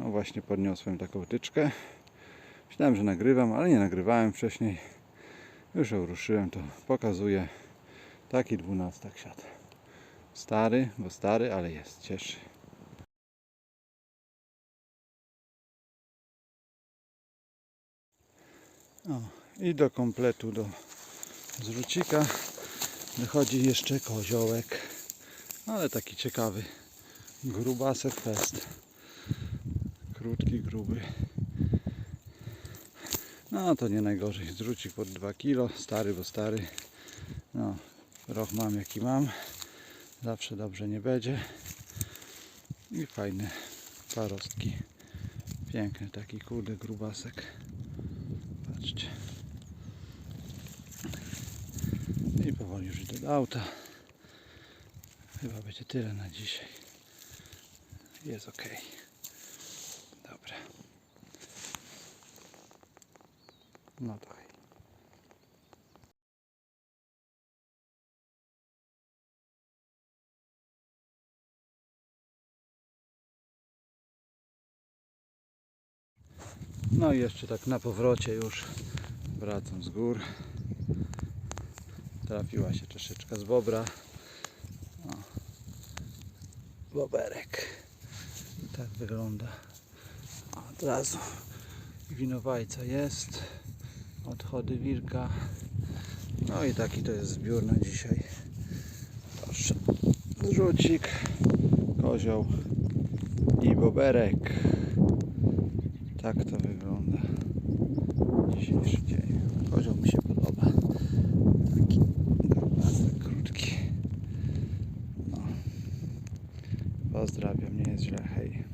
No właśnie podniosłem taką tyczkę. Myślałem, że nagrywam, ale nie nagrywałem wcześniej. Już ją ruszyłem, to pokazuję. Taki dwunastak siadł. Stary, bo stary, ale jest, cieszy. O, I do kompletu do zrzucika wychodzi jeszcze koziołek. Ale taki ciekawy. Grubasek fest. Krótki, gruby. No to nie najgorzej. Zrzucik pod 2 kg. Stary, bo stary. No, roch mam jaki mam. Zawsze dobrze nie będzie. I fajne parostki. Piękny taki kurde grubasek. Patrzcie. I powoli już idę do auta. Chyba będzie tyle na dzisiaj. Jest ok. Dobra. No. No i jeszcze tak na powrocie już wracam z gór. Trafiła się troszeczkę z bobra. O. Boberek. Tak wygląda. Od razu winowajca jest. Odchody wilka. No i taki to jest zbiór na dzisiaj. Proszę. Zrzucik, kozioł i boberek. Tak to wygląda dzisiejszy dzień. Kozioł mi się podoba. Taki grubasek, krótki. No. Pozdrawiam, nie jest źle, hej.